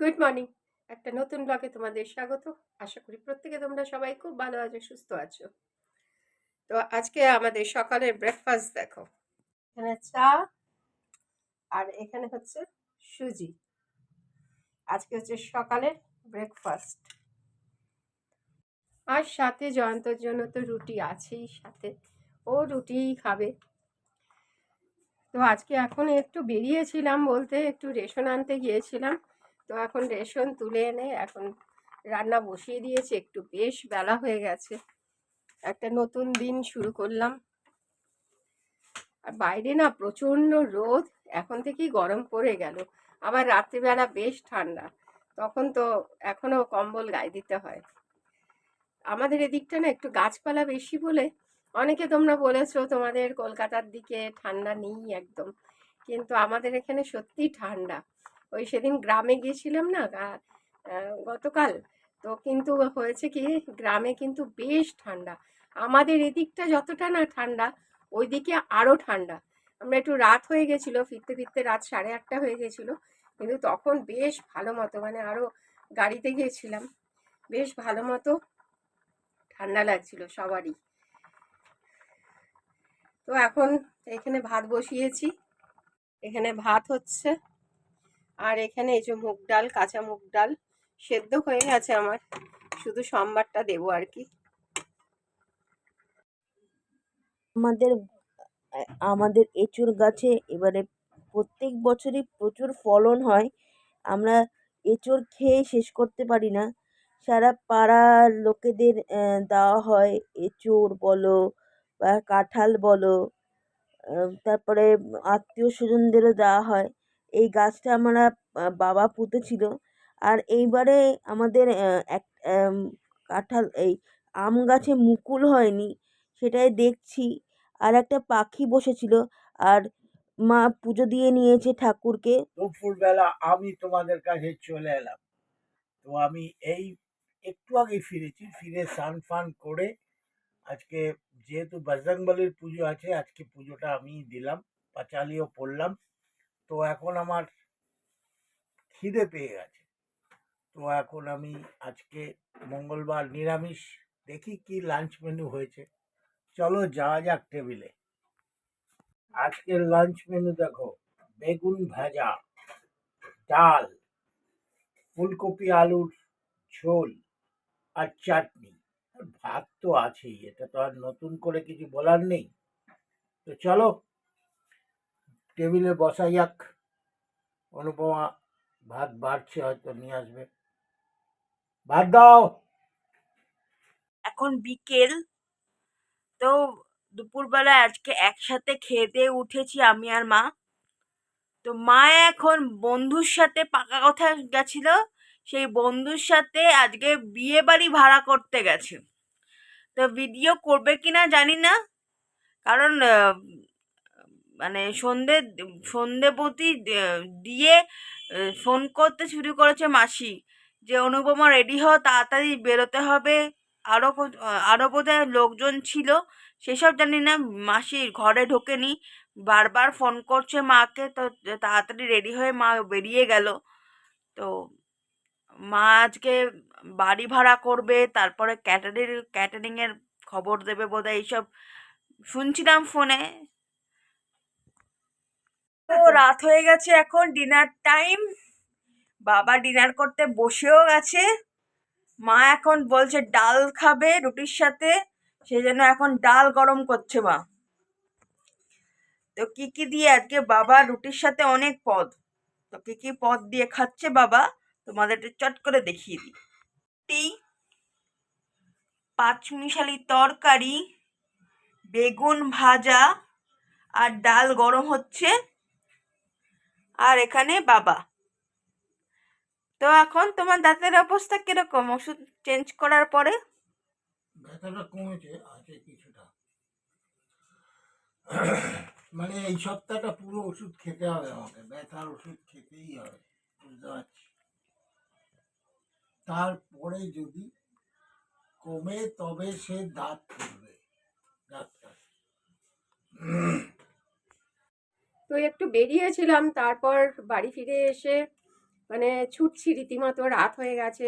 Good morning একটা নতুন ব্লগে তোমাদের স্বাগত। আশা করি প্রত্যেকে তোমরা সবাই খুব ভালো আছো, সুস্থ আছো। তো আজকে আমাদের সকালের ব্রেকফাস্ট দেখো। এখানে চা আর এখানে হচ্ছে সুজি। আজকে হচ্ছে সকালের ব্রেকফাস্ট আর সাথে জয়ন্তর জন্য তো রুটি আছেই সাথে। ও রুটিই খাবে। তো আজকে এখন একটু বেরিয়েছিলাম বলতে একটু রেশন আনতে গিয়েছিলাম। তো এখন রেশন তুলে এনে এখন রান্না বসিয়ে দিয়েছি, একটু বেশ বেলা হয়ে গেছে। একটা নতুন দিন শুরু করলাম। আর বাইরে না প্রচণ্ড রোদ, এখন থেকেই গরম পড়ে গেল। আবার রাত্রিবেলা বেশ ঠান্ডা, তখন তো এখনও কম্বল গায়ে দিতে হয়। আমাদের এদিকটা না একটু গাছপালা বেশি বলে, অনেকে তোমরা বলেছ তোমাদের কলকাতার দিকে ঠান্ডা নেই একদম, কিন্তু আমাদের এখানে সত্যি ঠান্ডা। ওই সেদিন গ্রামে গিয়েছিলাম না গতকাল। তো কিন্তু হয়েছে কি, গ্রামে কিন্তু বেশ ঠান্ডা। আমাদের এদিকটা যতটা না ঠান্ডা, ওইদিকে আরও ঠান্ডা। আমরা একটু রাত হয়ে গেছিল, ফিরতে ফিরতে রাত সাড়ে আটটা হয়ে গেছিল, কিন্তু তখন বেশ ভালো মতো মানে আরও গাড়িতে গিয়েছিলাম। বেশ ভালো মতো ঠান্ডা লাগছিল সবারই। তো এখন এখানে ভাত বসিয়েছি। এখানে ভাত হচ্ছে আর এখানে এই যে মুগ ডাল, কাঁচা মুগ ডাল সেদ্ধ হয়ে গেছে আমার। শুধু সোমবারটা দেবো আর কি। আমাদের আমাদের এঁচোড় গাছে এবারে প্রত্যেক বছরই প্রচুর ফলন হয়। আমরা এঁচোড় খেয়ে শেষ করতে পারি না। সারা পাড়ার লোকেদের দেওয়া হয় এঁচোড় বলো বা কাঁঠাল বলো। তারপরে আত্মীয় স্বজনদেরও দেওয়া হয়। এই গাছটা আমরা বাবা পুঁতেছিল। আর এইবারে আমাদের এক কাঁঠাল, এই আম গাছে মুকুল হয়নি, সেটাই দেখছি। আর একটা পাখি বসেছিল, আর মা পুজো দিয়ে নিয়েছে ঠাকুরকে। দুপুরবেলা আমি তোমাদের কাছে চলে এলাম। তো আমি এই একটু আগে ফিরেছি, ফিরে স্নান ফান করে আজকে যেহেতু বজরংবলির পুজো আছে, আজকে পুজোটা আমি দিলাম, পাঁচালিও পড়লাম। তো এখন আমার খিদে পেয়ে গেছে। তো এখন আমি আজকে মঙ্গলবার নিরামিষ, দেখি কি লাঞ্চ মেনু হয়েছে। চলো যাওয়া যাক টেবিলে আজকের লাঞ্চ মেনু দেখো, বেগুন ভাজা, ডাল, ফুলকপি আলুর ঝোল আর চাটনি। ভাত তো আছেই, এটা তো আর নতুন করে কিছু বলার নেই। তো চলো টেবিলে বসা যাক। অনুপমা ভাত বাড়ছে, হয়তো নিয়ে আসবে। ভাত দাও। এখন বিকেল। তো দুপুরবেলা আজকে একসাথে দিয়ে উঠেছি আমি আর মা। তো মা এখন বন্ধুর সাথে পাকা কথা গেছিল। সেই বন্ধুর সাথে আজকে বিয়ে বাড়ি ভাড়া করতে গেছে। তো ভিডিও করবে কিনা জানি না। কারণ মানে সন্ধে সন্ধেবতী দিয়ে ফোন করতে শুরু করেছে মাসি যে, অনুপমা রেডি হও তাড়াতাড়ি বেরোতে হবে। আরও আরও বোধহয় লোকজন ছিল। সেসব জানি না, মাসি ঘরে ঢোকেনি। বারবার ফোন করছে মাকে, তো তাড়াতাড়ি রেডি হয়ে মা বেরিয়ে গেল। তো মা আজকে বাড়ি ভাড়া করবে, তারপরে ক্যাটারিং ক্যাটারিংয়ের খবর দেবে বোধহয় এইসব। শুনছিলাম ফোনে তো রাত হয়ে গেছে এখন ডিনার টাইম বাবা ডিনার করতে বসেও গেছে। মা এখন বলছে ডাল খাবে রুটির সাথে সেই জন্য এখন ডাল গরম করছে মা। তো কি কি দিয়ে আজকে বাবা রুটির সাথে অনেক পদ। তো কি কি পদ দিয়ে খাচ্ছে বাবা, তোমাদের চট করে দেখিয়ে দিই। পাঁচমিশালি তরকারি, বেগুন ভাজা, আর ডাল গরম হচ্ছে। আর এখানে বাবা। তো এখন তোমার দাঁতের অবস্থা কীরকম? ওষুধ চেঞ্জ করার পরে? ব্যথাটা কমেছে, আছে কিছুটা। মানে এই সপ্তাহটা পুরো ওষুধ খেতে হবে আমাকে, ব্যথার ওষুধ খেতেই হবে, বুঝতে পারছি। তারপরে যদি কমে, তবে সে দাঁত খুলবে ডাক্তার তো একটু বেরিয়েছিলাম, তারপর বাড়ি ফিরে এসে মানে ছুটছি, রীতিমতো রাত হয়ে গেছে,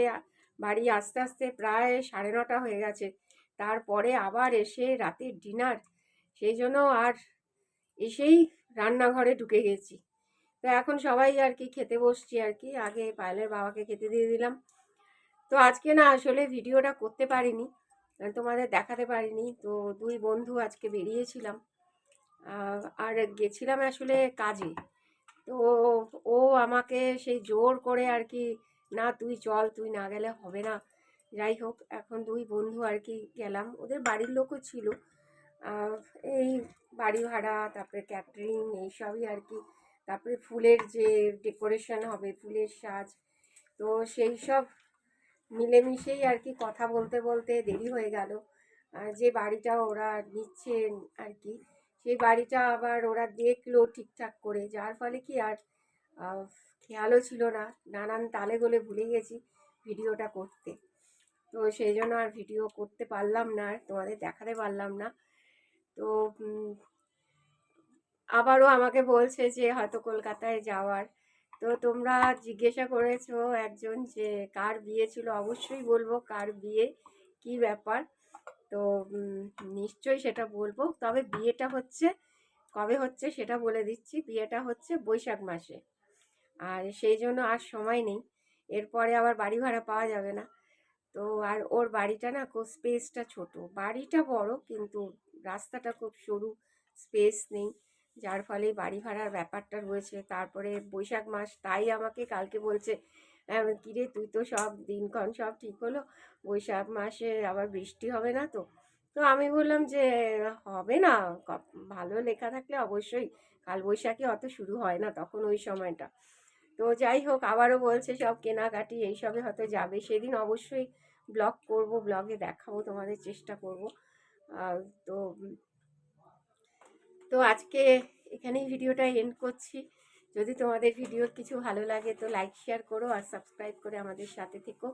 বাড়ি আস্তে আস্তে প্রায় সাড়ে নটা হয়ে গেছে। তারপরে আবার এসে রাতের ডিনার, সেই জন্য আর এসেই রান্নাঘরে ঢুকে গেছি। তো এখন সবাই আর কি খেতে বসছি আর কি, আগে পায়েলের বাবাকে খেতে দিয়ে দিলাম। তো আজকে না আসলে ভিডিওটা করতে পারিনি, তোমাদের দেখাতে পারিনি, তো দুই বন্ধু আজকে বেরিয়েছিলাম। আর গেছিলাম আসলে কাজে। তো ও আমাকে সেই জোর করে আর কি, না তুই চল, তুই না গেলে হবে না। যাই হোক, এখন দুই বন্ধু আর কি গেলাম। ওদের বাড়ির লোকও ছিল। এই বাড়ি ভাড়া তারপরে ক্যাটারিং এইসবই আর কি। তারপরে ফুলের যে ডেকোরেশন হবে, ফুলের সাজ, তো সেই সব মিলেমিশেই আর কি কথা বলতে বলতে দেরি হয়ে গেল। যে বাড়িটা ওরা নিচ্ছে আর কি সেই বাড়িটা আবার ওরা দেখল ঠিকঠাক করে, যার ফলে কি আর খেয়ালও ছিল না, নানান তালে গোলে ভুলে গেছি ভিডিওটা করতে। তো সেই জন্য আর ভিডিও করতে পারলাম না, আর তোমাদের দেখাতে পারলাম না। তো আবারও আমাকে বলছে যে হয়তো কলকাতায় যাওয়ার। তো তোমরা জিজ্ঞাসা করেছ একজন যে কার বিয়ে ছিল, অবশ্যই বলব কার বিয়ে, কি ব্যাপার? তো নিশ্চয়ই সেটা বলব। তবে বিয়েটা হচ্ছে কবে হচ্ছে সেটা বলে দিচ্ছি। বিয়েটা হচ্ছে বৈশাখ মাসে। আর সেই জন্য আর সময় নেই। এরপরে আবার বাড়ি ভাড়া পাওয়া যাবে না। তো আর ওর বাড়িটা না খুব স্পেসটা ছোট। বাড়িটা বড় কিন্তু রাস্তাটা খুব সরু স্পেস নেই। যার ফলে বাড়ি ভাড়ার ব্যাপারটা রয়েছে। তারপরে বৈশাখ মাস তাই আমাকে কালকে বলছে "আহ, কিরে তুই তো সব দিনক্ষণ সব ঠিক হলো, বৈশাখ মাসে আবার বৃষ্টি হবে না তো। তো আমি বললাম যে, হবে না ভালো লেখা থাকলে অবশ্যই কাল বৈশাখী অত শুরু হয় না তখন ওই সময়টা। তো যাই হোক, আবারও বলছে সব কেনাকাটি এইসবে হয়তো যাবে, সেদিন অবশ্যই ব্লগ করব, ব্লগে দেখাবো, তোমাদের চেষ্টা করব। তো তো আজকে এখানেই ভিডিওটা এন্ড করছি। যদি তোমাদের ভিডিও কিছু ভালো লাগে তো লাইক শেয়ার করো আর সাবস্ক্রাইব করে আমাদের সাথে থেকো।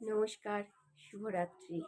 নমস্কার, শুভরাত্রি।